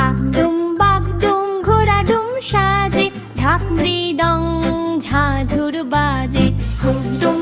আডুম বাগডুম ঘোড়াডুম সাজে ঢাক মৃদং ঝাঝুর বাজে। হুডুম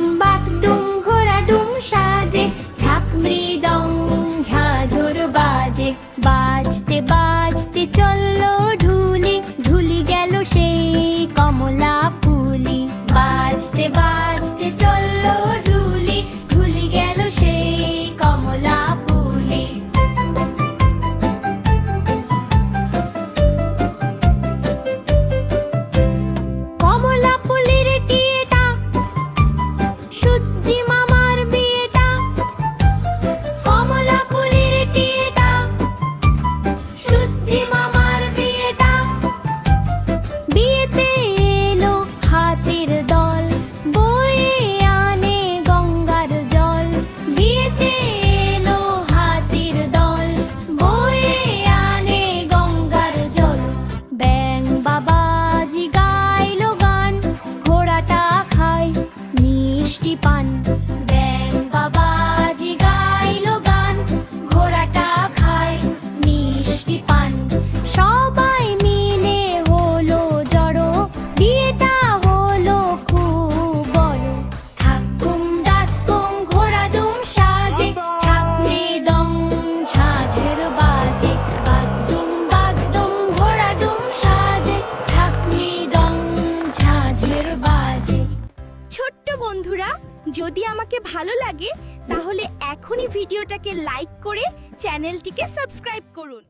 বন্ধুরা যদি আমাকে ভালো লাগে তাহলে এখনই ভিডিওটাকে লাইক করে চ্যানেলটিকে সাবস্ক্রাইব করুন।